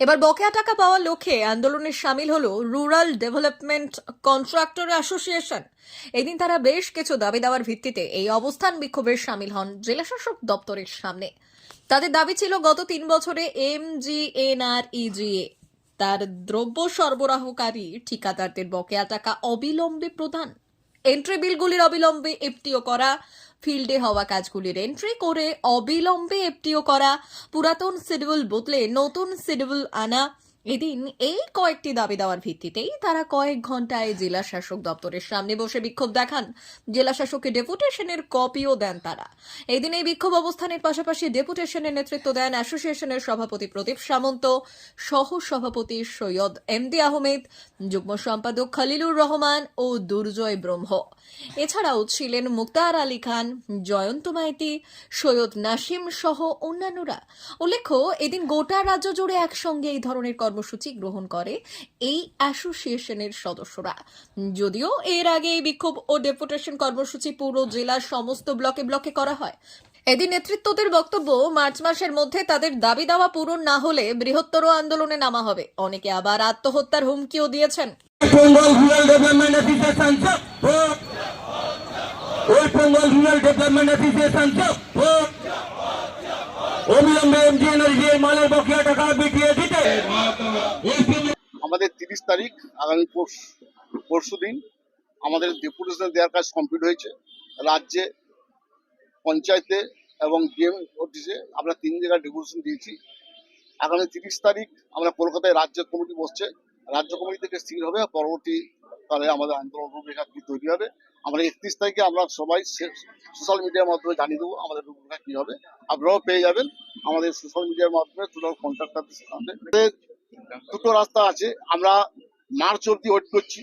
এবার বকেয়া টাকা পাওয়ার লক্ষ্যে আন্দোলনে সামিল হলো রুরাল ডেভেলপমেন্ট কন্ট্রাক্টর অ্যাসোসিয়েশন। এদিন তারা বেশ কিছু দাবি দেওয়ার ভিত্তিতে এই অবস্থান বিক্ষোভে সামিল হন জেলাশাসক দপ্তরের সামনে। তাদের দাবি ছিল, গত তিন বছরে এম জি এন আর ইজিএ তার দ্রব্য সরবরাহকারী ঠিকাদারদের বকেয়া টাকা অবিলম্বে প্রদান। এন্ট্রি বিলগুলির অবিলম্বে এফটিও করা ফিল্ডে হওয়া কাজগুলির এন্ট্রি করে অবিলম্বে এফটিও করা। পুরাতন শিডিউল বদলে নতুন শিডিউল আনা। এদিন এই কয়েকটি দাবি দেওয়ার ভিত্তিতেই তারা কয়েক ঘন্টায় জেলা শাসক দপ্তরের সামনে বসে বিক্ষোভ দেখান। জেলা শাসককে ডেপুটেশনের কপিও দেন তারা। এদিন এই বিক্ষোভ অবস্থানের পাশাপাশি ডেপুটেশনের নেতৃত্ব দেন অ্যাসোসিয়েশনের সভাপতি প্রদীপ সামন্ত সহ সভাপতি সৈয়দ এমডি আহমেদ, যুগ্ম সম্পাদক খলিলুর রহমান ও দুর্জয় ব্রহ্ম। এছাড়াও ছিলেন মুক্তার আলী খান, জয়ন্ত মাইতি, সৈয়দ নাসিম সহ অন্যান্যরা। উল্লেখ্য, এদিন গোটা রাজ্য জুড়ে একসঙ্গে এই ধরনের কর্মসূচি গ্রহণ করে এই অ্যাসোসিয়েশনের সদস্যরা। যদিও এর আগে এই বিক্ষোভ ও ডেপুটেশন কর্মসূচি পুরো জেলার সমস্ত ব্লকে ব্লকে করা হয়। এদিন নেতৃত্বদের বক্তব্য, মার্চ মাসের মধ্যে তাদের দাবি দাওয়া পূরণ না হলে বৃহত্তর আন্দোলনে নামা হবে। অনেকে আবার আত্মহত্যার হুমকিও দিয়েছেন। বেঙ্গল রুরাল ডেভেলপমেন্ট অ্যাসোসিয়েশন অবিলম্বে মালের বকেয়া টাকা বিটিয়ে আমাদের তিরিশ তারিখ, আগামী পরশু দিন আমাদের ডেপুটেশন দেওয়ার কাজ কমপ্লিট হয়েছে। রাজ্যে, পঞ্চায়েতে এবং ডিএম অফিসে আমরা তিন জায়গায় ডেপুটেশন দিয়েছি। আগামী তিরিশ তারিখ আমরা কলকাতায় রাজ্য কমিটি বসছে। রাজ্য কমিটি থেকে স্থির হবে, পরবর্তী কালে আমাদের আন্দোলন রূপরেখা কি তৈরি হবে? আমরা একত্রিশ তারিখে আমরা সবাই সোশ্যাল মিডিয়ার মাধ্যমে জানিয়ে দেবো আমাদের রূপরেখা কি হবে। আপনারাও পেয়ে যাবেন আমাদের সোশ্যাল মিডিয়ার মাধ্যমে টোটাল কন্ট্রাক্টারদের সাথে দুটো রাস্তা আছে, আমরা মার্চ অব্দি ওয়েট করছি,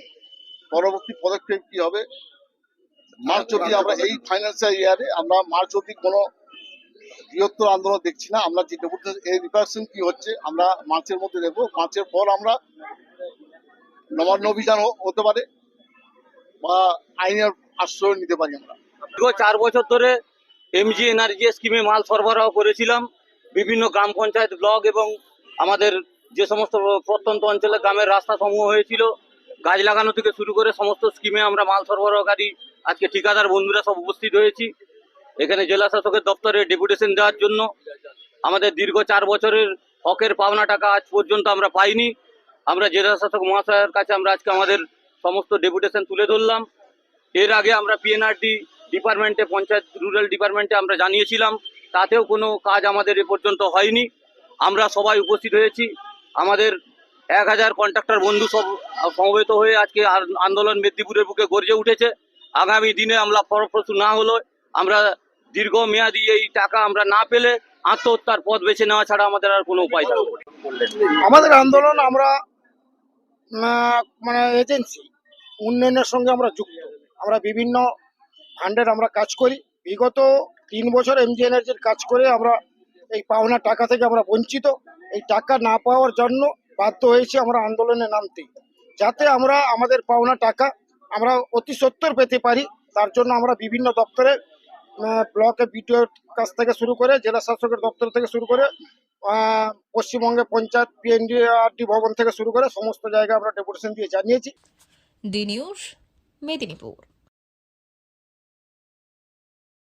পরবর্তী পদক্ষেপ কি হবে? মার্চ অব্দি আমরা এই ফাইন্যান্সিয়াল ইয়ারে আমরা মার্চ অব্দি কোনো বৃহত্তর আন্দোলন দেখছি না, আমরা যে ডেপুটেশন এই রিপার্সন কি হচ্ছে, আমরা মার্চের মধ্যে দেখব। মার্চের পর আমরা নবান্ন অভিযান হতে পারে বা আইনের আশ্রয় নিতে পারি আমরা। দীর্ঘ চার বছর ধরে এমজি এনার্জি স্কিমে মাল সরবরাহ করেছিলাম। বিভিন্ন গ্রাম পঞ্চায়েত ব্লক এবং আমাদের যে সমস্ত প্রত্যন্ত অঞ্চলে গ্রামের রাস্তা সমূহ হয়েছিল, গাছ লাগানো থেকে শুরু করে সমস্ত স্কিমে আমরা মাল সরবরাহকারী, আজকে ঠিকাদার বন্ধুরা সব উপস্থিত হয়েছি। এখানে জেলা শাসকের দপ্তরে ডেপুটেশন দেওয়ার জন্য। আমাদের দীর্ঘ চার বছরের হকের পাওনা টাকা আজ পর্যন্ত আমরা পাইনি। আমরা জেলা শাসক মহাশয়ের কাছে আমরা আজকে আমাদের সমস্ত ডেপুটেশন তুলে ধরলাম। এর আগে আমরা পিএনআরডি ডিপার্টমেন্টে পঞ্চায়েত রুরাল ডিপার্টমেন্টে আমরা জানিয়েছিলাম। তাতেও কোনো কাজ আমাদের এ পর্যন্ত হয়নি। আমরা সবাই উপস্থিত হয়েছি। আমাদের এক হাজার কন্ট্রাক্টর বন্ধু সব সমবেত হয়ে আজকে আন্দোলন মেদিনীপুরের বুকে গর্জে উঠেছে। আগামী দিনে আমরা ফলপ্রসূ না হলো আমরা দীর্ঘ মেয়াদি এই টাকা আমরা না পেলে আত্মহত্যার পথ বেছে নেওয়া ছাড়া আমাদের আর কোনো উপায় থাকবে আমাদের আন্দোলন আমরা মানে এজেন্সি উন্নয়নের সঙ্গে আমরা যুক্ত। আমরা বিভিন্ন ফান্ডের আমরা কাজ করি। বিগত তিন বছর এমজি এনার্জির কাজ করে আমরা এই পাওনা টাকা থেকে আমরা বঞ্চিত। এই টাকা না পাওয়ার জন্য বাধ্য হয়েছি আমরা আন্দোলনে নামতে। যাতে আমরা আমাদের পাওনা টাকা আমরা অতি সত্তর পেতে পারি, তার জন্য আমরা বিভিন্ন দপ্তরে ব্লকে বিডিওর কাছ থেকে শুরু করে জেলা শাসকের দপ্তর থেকে শুরু করে পশ্চিমবঙ্গে পঞ্চায়েত পিএনডিআরটি ভবন থেকে শুরু করে সমস্ত জায়গায় আমরা ডেপুটেশন দিয়ে জানিয়েছি। D news, Medinipur.